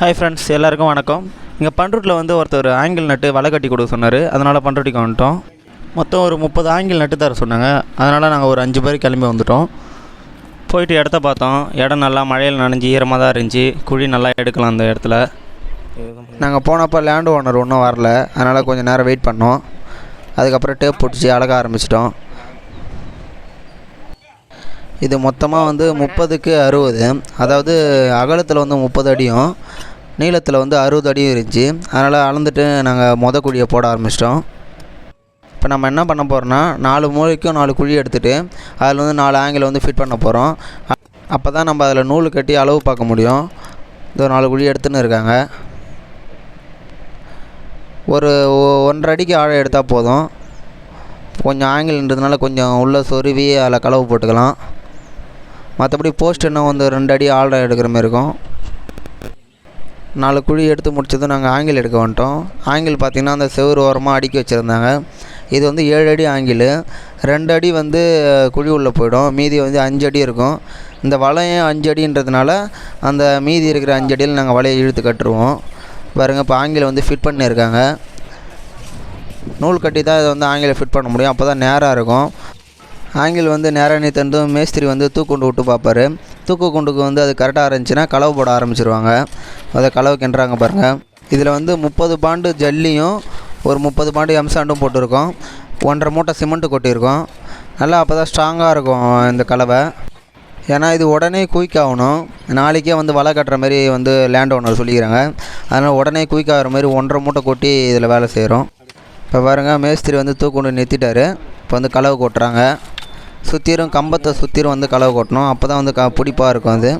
Hi friends எல்லாருக்கும் வணக்கம். இங்கே பண்ருட்டில் வந்து ஒருத்தர் ஆங்கிள் நட்டு வலை கட்டி கொடுக்க சொன்னார். அதனால் பண்ருட்டிக்கு வந்துட்டோம் மொத்தம் ஒரு முப்பது ஆங்கிள் நட்டு தர சொன்னாங்க. அதனால் நாங்கள் ஒரு அஞ்சு பேர் கிளம்பி வந்துட்டோம். போயிட்டு இடத்த பார்த்தோம். இடம் நல்லா மழையில் நனைஞ்சு ஈரமாக தான் இருந்துச்சு. குழி நல்லா எடுக்கலாம் அந்த இடத்துல. நாங்கள் போனப்போ லேண்ட் ஓனர் ஒன்றும் வரல. அதனால் கொஞ்சம் நேரம் வெயிட் பண்ணோம். அதுக்கப்புறம் டேப் பிடிச்சி அழக ஆரம்பிச்சிட்டோம். இது மொத்தமாக வந்து முப்பதுக்கு அறுபது. அதாவது அகலத்தில் வந்து முப்பது அடியும் நீளத்தில் வந்து அறுபது அடியும் இருந்துச்சு. அதனால் அளந்துட்டு நாங்கள் மொத குழியை போட ஆரம்பிச்சிட்டோம். இப்போ நம்ம என்ன பண்ண போகிறோம்னா நாலு மூலைக்கும் நாலு குழி எடுத்துகிட்டு அதில் வந்து நாலு ஆங்கிள் வந்து ஃபிட் பண்ண போகிறோம் அப்போ தான் நம்ம அதில் நூல் கட்டி அளவு பார்க்க முடியும். இந்த நாலு குழி எடுத்துன்னு இருக்காங்க. ஒரு ஒன்றரை அடிக்கு ஆழம் எடுத்தால் போதும். கொஞ்சம் ஆங்கிள்ன்றதுனால கொஞ்சம் உள்ளே சொருவி அதில் களவு போட்டுக்கலாம். மற்றபடி போஸ்ட் இன்னும் வந்து ரெண்டு அடி ஆழம் எடுக்கிற மாதிரி இருக்கும். நாலு குழி எடுத்து முடிச்சதும் நாங்கள் ஆங்கிள் எடுக்க வந்துட்டோம். ஆங்கிள் பார்த்திங்கன்னா அந்த செவுரு ஓரமாக அடுக்கி வச்சுருந்தாங்க. இது வந்து ஏழு அடி ஆங்கிள் ரெண்டு அடி வந்து குழி உள்ளே போயிடும். மீதி வந்து அஞ்சு அடி இருக்கும். இந்த வலையும் அஞ்சு அடின்றதுனால அந்த மீதி இருக்கிற அஞ்சு அடியில் நாங்கள் வலையை இழுத்து கட்டுருவோம். பாருங்கள் இப்போ ஆங்கில வந்து ஃபிட் பண்ணியிருக்காங்க நூல் கட்டி தான் இதை வந்து ஆங்கில ஃபிட் பண்ண முடியும். அப்போ தான் நேராக இருக்கும். ஆங்கில் வந்து நேராக நீ தந்தும் மேஸ்திரி வந்து தூக்குண்டு விட்டு பார்ப்பாரு. தூக்கு குண்டுக்கு வந்து அது கரெக்டாக இருந்துச்சுன்னா களவு போட ஆரம்பிச்சிருவாங்க. அதை களவு கிண்டுறாங்க பாருங்கள் இதில் வந்து முப்பது பாண்டு ஜல்லியும் ஒரு முப்பது பாண்டு எம்சாண்டும் போட்டிருக்கோம். ஒன்றரை மூட்டை சிமெண்ட்டு கொட்டியிருக்கோம். நல்லா அப்போ தான் ஸ்ட்ராங்காக இருக்கும் இந்த கலவை ஏன்னா இது உடனே குயிக் ஆகணும். நாளைக்கே வந்து வலை கட்டுற மாதிரி வந்து லேண்ட் ஓனர் சொல்லிக்கிறாங்க. அதனால் உடனே குயிக் ஆகிற மாதிரி ஒன்றரை மூட்டை கொட்டி இதில் வேலை செய்கிறோம் இப்போ பாருங்கள் மேஸ்திரி வந்து தூக்குண்டு நிறுத்திட்டாரு. இப்போ வந்து களவு கொட்டுறாங்க. சுற்றிரும் கம்பத்தை சுற்றிரும் வந்து கலவை கொட்டணும். அப்போ தான் வந்து க பிடிப்பாக இருக்கும் அது.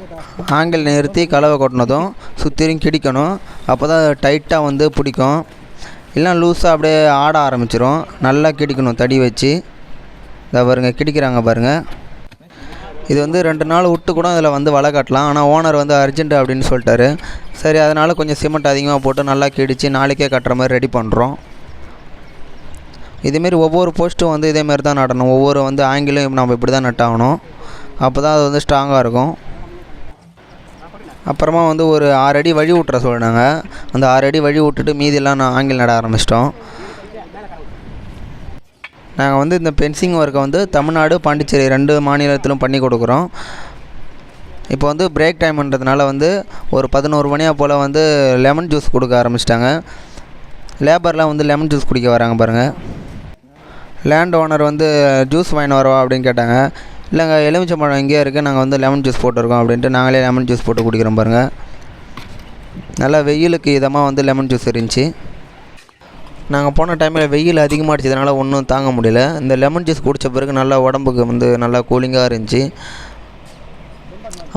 ஆங்கிள் நிறுத்தி கலவை கொட்டினதும் சுற்றிரும் கிடிக்கணும். அப்போ தான் டைட்டாக வந்து பிடிக்கும். இல்லைனா லூஸாக அப்படியே ஆட ஆரம்பிச்சிரும். நல்லா கிடிக்கணும் தடி வச்சு. இதை பாருங்கள் கிடிக்கிறாங்க பாருங்கள் இது வந்து ரெண்டு நாள் விட்டு கூட இதில் வந்து வலை கட்டலாம். ஆனால் ஓனர் வந்து அர்ஜென்ட் அப்படின்னு சொல்லிட்டாரு. சரி அதனால் கொஞ்சம் சிமெண்ட் அதிகமாக போட்டு நல்லா கிடிச்சு நாளைக்கே கட்டுற மாதிரி ரெடி பண்ணுறோம் இதேமாரி ஒவ்வொரு போஸ்ட்டும் வந்து இதேமாரி தான் நடணும். ஒவ்வொரு வந்து ஆங்கிலும் நம்ம இப்படி தான் நட்டாகணும். அப்போ தான் அது வந்து ஸ்ட்ராங்காக இருக்கும். அப்புறமா வந்து ஒரு ஆறு அடி வழி விட்டுற சொல்லினாங்க. அந்த ஆறு அடி வழி விட்டுட்டு மீதியெல்லாம் நான் ஆங்கில் நட ஆரம்பிச்சிட்டோம். நாங்கள் வந்து இந்த பென்சிங் ஒர்க்கை வந்து தமிழ்நாடு பாண்டிச்சேரி ரெண்டு மாநிலத்திலும் பண்ணி கொடுக்குறோம். இப்போ வந்து பிரேக் டைம்ன்றதுனால வந்து ஒரு பதினோரு மணியாக போல் வந்து லெமன் ஜூஸ் கொடுக்க ஆரம்பிச்சிட்டாங்க. லேபர்லாம் வந்து லெமன் ஜூஸ் குடிக்க வராங்க பாருங்கள் லேண்ட் ஓனர் வந்து ஜூஸ் வாங்கிட்டு வரவா? அப்படின்னு கேட்டாங்க. இல்லைங்க எலுமிச்சம்பழம் இங்கேயே இருக்குது நாங்கள் வந்து லெமன் ஜூஸ் போட்டிருக்கோம் அப்படின்ட்டு நாங்களே லெமன் ஜூஸ் போட்டு குடிக்கிறோம் பாருங்கள் நல்லா வெயிலுக்கு இதமாக வந்து லெமன் ஜூஸ் இருந்துச்சு. நாங்கள் போன டைமில் வெயில் அதிகமாக அடிச்சதுனால ஒன்றும் தாங்க முடியல. இந்த லெமன் ஜூஸ் குடித்த பிறகு நல்லா உடம்புக்கு வந்து நல்லா கூலிங்காக இருந்துச்சு.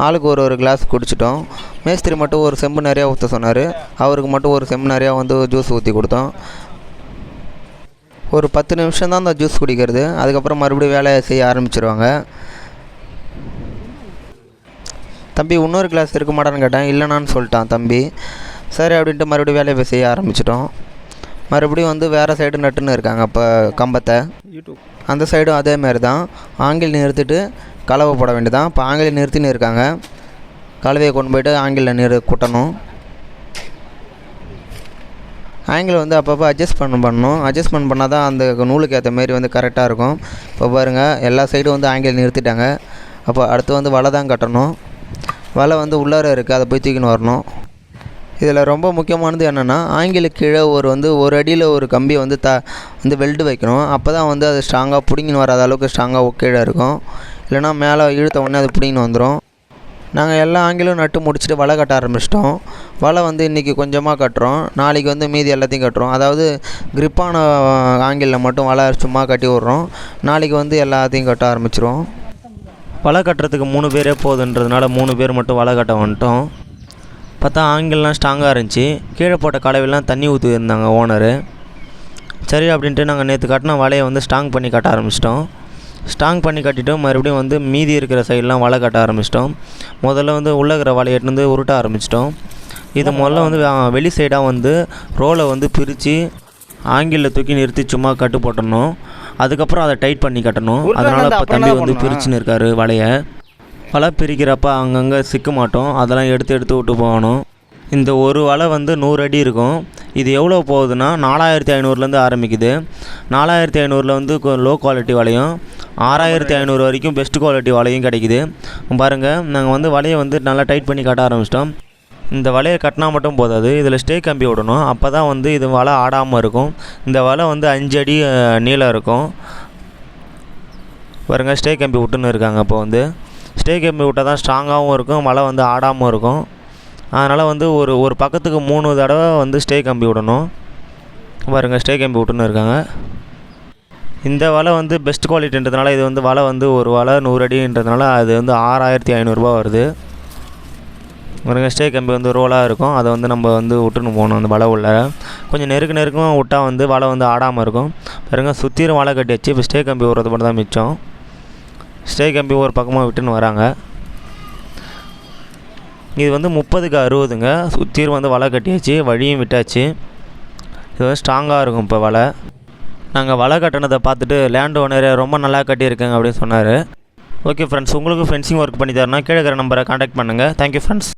ஆளுக்கு ஒரு ஒரு கிளாஸ் குடிச்சிட்டோம். மேஸ்திரி மட்டும் ஒரு செம்பு நிறையா ஊற்ற சொன்னார். அவருக்கு மட்டும் ஒரு செம்பு நிறையா வந்து ஜூஸ் ஊற்றி கொடுத்தோம். ஒரு பத்து நிமிஷம் தான் அந்த ஜூஸ் குடிக்கிறது. அதுக்கப்புறம் மறுபடியும் வேலையை செய்ய ஆரம்பிச்சிருவாங்க. தம்பி இன்னொரு கிளாஸ் இருக்க மாட்டான்னு கேட்டேன். இல்லைனான்னு சொல்லிட்டான் தம்பி. சரி அப்படின்ட்டு மறுபடியும் வேலையை செய்ய ஆரம்பிச்சிட்டோம். மறுபடியும் வந்து வேறு சைடு நட்டுன்னு இருக்காங்க இப்போ கம்பத்தை. அந்த சைடும் அதே மாதிரி தான் ஆங்கில் நிறுத்திட்டு கலவை போட வேண்டியதான் இப்போ ஆங்கில நிறுத்தின்னு இருக்காங்க. கலவையை கொண்டு போயிட்டு ஆங்கிலில் நிறு குட்டணும். ஆங்கிள் வந்து அப்பப்போ அட்ஜஸ்ட் பண்ண பண்ணணும். அட்ஜஸ்ட்மெண்ட் பண்ணால் தான் அந்த நூலுக்கு ஏற்ற மாரி வந்து கரெக்டாக இருக்கும். இப்போ பாருங்கள் எல்லா சைடும் வந்து ஆங்கிள் நிறுத்திட்டாங்க. அப்போ அடுத்து வந்து வலை தான் கட்டணும். வலை வந்து உள்ளார இருக்குது அதை போய் தூக்கின்னு வரணும். இதில் ரொம்ப முக்கியமானது என்னென்னா ஆங்கிலுக்கு கீழே ஒரு வந்து ஒரு அடியில் ஒரு கம்பி வந்து த வந்து வெல்டு வைக்கணும். அப்போ தான் வந்து அது ஸ்ட்ராங்காக பிடிங்கின்னு வராத அளவுக்கு ஸ்ட்ராங்காக கீழே இருக்கும். இல்லைனா மேலே இழுத்த உடனே அது பிடிங்கின்னு வந்துடும் நாங்கள் எல்லா ஆங்கிலும் நட்டு முடிச்சுட்டு வலை கட்ட ஆரம்பிச்சிட்டோம். வலை வந்து இன்றைக்கி கொஞ்சமாக கட்டுறோம். நாளைக்கு வந்து மீதி எல்லாத்தையும் கட்டுறோம். அதாவது கிரிப்பான ஆங்கிலில் மட்டும் வலை சும்மா கட்டி விட்றோம். நாளைக்கு வந்து எல்லாத்தையும் கட்ட ஆரம்பிச்சிருவோம். வலை கட்டுறதுக்கு மூணு பேரே போதுன்றதுனால மூணு பேர் மட்டும் வலை கட்ட வந்துட்டோம். பார்த்தா ஆங்கிலெலாம் ஸ்ட்ராங்காக இருந்துச்சு. கீழே போட்ட கலவையெல்லாம் தண்ணி ஊற்றி இருந்தாங்க ஓனரு சரி அப்படின்ட்டு நாங்கள் நேற்று கட்டின வலையை வந்து ஸ்ட்ராங் பண்ணி கட்ட ஆரம்பிச்சிட்டோம். ஸ்ட்ராங் பண்ணி கட்டிட்டு மறுபடியும் வந்து மீதி இருக்கிற சைடெலாம் வலை கட்ட ஆரம்பிச்சிட்டோம். முதல்ல வந்து உள்ளே இருக்கிற வலையை வந்து உருட்ட ஆரம்பிச்சிட்டோம். இது முதல்ல வந்து வெளி சைடாக வந்து ரோலை வந்து பிரித்து ஆங்கிளில் தூக்கி நிறுத்தி சும்மா கட்டு போட்டணும் அதுக்கப்புறம் அதை டைட் பண்ணி கட்டணும். அதனால் இப்போ தம்பி வந்து பிரிச்சுன்னு இருக்காரு வலையை. வலை பிரிக்கிறப்ப அங்கங்கே சிக்க மாட்டோம். அதெல்லாம் எடுத்து எடுத்து விட்டு போகணும். இந்த ஒரு வலை வந்து நூறு அடி இருக்கும். இது எவ்வளோ போகுதுன்னா நாலாயிரத்தி ஐநூறுலேருந்து ஆரம்பிக்குது. நாலாயிரத்தி ஐநூறில் வந்து லோ குவாலிட்டி வலையும் ஆறாயிரத்தி ஐநூறு வரைக்கும் பெஸ்ட் குவாலிட்டி வலையும் கிடைக்குது. பாருங்கள் நாங்கள் வந்து வலையை வந்து நல்லா டைட் பண்ணி கட்ட ஆரம்பிச்சிட்டோம். இந்த வலையை கட்டினா மட்டும் போதாது இதில் ஸ்டே கம்பி விடணும். அப்போ தான் வந்து இது வலை ஆடாமல் இருக்கும். இந்த வலை வந்து அஞ்சு அடி நீளம் இருக்கும். பாருங்கள் ஸ்டே கம்பி விட்டுன்னு இருக்காங்க அப்போ வந்து. ஸ்டே கம்பி விட்டால் தான் ஸ்ட்ராங்காகவும் இருக்கும் வலை வந்து ஆடாமல் இருக்கும். அதனால் வந்து ஒரு ஒரு பக்கத்துக்கு மூணு தடவை வந்து ஸ்டே கம்பி விடணும். பாருங்கள் ஸ்டே கம்பி விட்டுன்னு இருக்காங்க. இந்த வலை வந்து பெஸ்ட் குவாலிட்டின்றதுனால இது வந்து வலை வந்து ஒரு வலை நூறு அடின்றதுனால அது வந்து ஆறாயிரத்தி ஐநூறுரூபா வருது. பாருங்க ஸ்டே கம்பி வந்து ரோலாக இருக்கும். அதை வந்து நம்ம வந்து விட்டுன்னு போகணும் அந்த வலை உள்ள. கொஞ்சம் நெருக்க நெருக்கமாக விட்டால் வந்து வலை வந்து ஆடாமல் இருக்கும். பாருங்க சுற்றிலும் வலை கட்டி வச்சு இப்போ ஸ்டே கம்பி விடுறது மட்டும் தான் மிச்சம். ஸ்டே கம்பி ஒரு பக்கமாக விட்டுன்னு வராங்க. இது வந்து முப்பதுக்கு அறுபதுங்க. சுற்றிலும் வந்து வலை கட்டியாச்சு வழியும் விட்டாச்சு. இது வந்து ஸ்ட்ராங்காக இருக்கும் இப்போ வலை. நாங்கள் வலை கட்டினதை பார்த்துட்டு லேண்ட் ஓனர் ரொம்ப நல்லா கட்டியிருக்கேங்க அப்படின்னு சொன்னார். ஓகே ஃப்ரெண்ட்ஸ் உங்களுக்கு ஃபென்சிங் ஒர்க் பண்ணி தரணும் கீழே இருக்கிற நம்பரை காண்டாக்ட் பண்ணுங்கள் தேங்க்யூ ஃப்ரெண்ட்ஸ்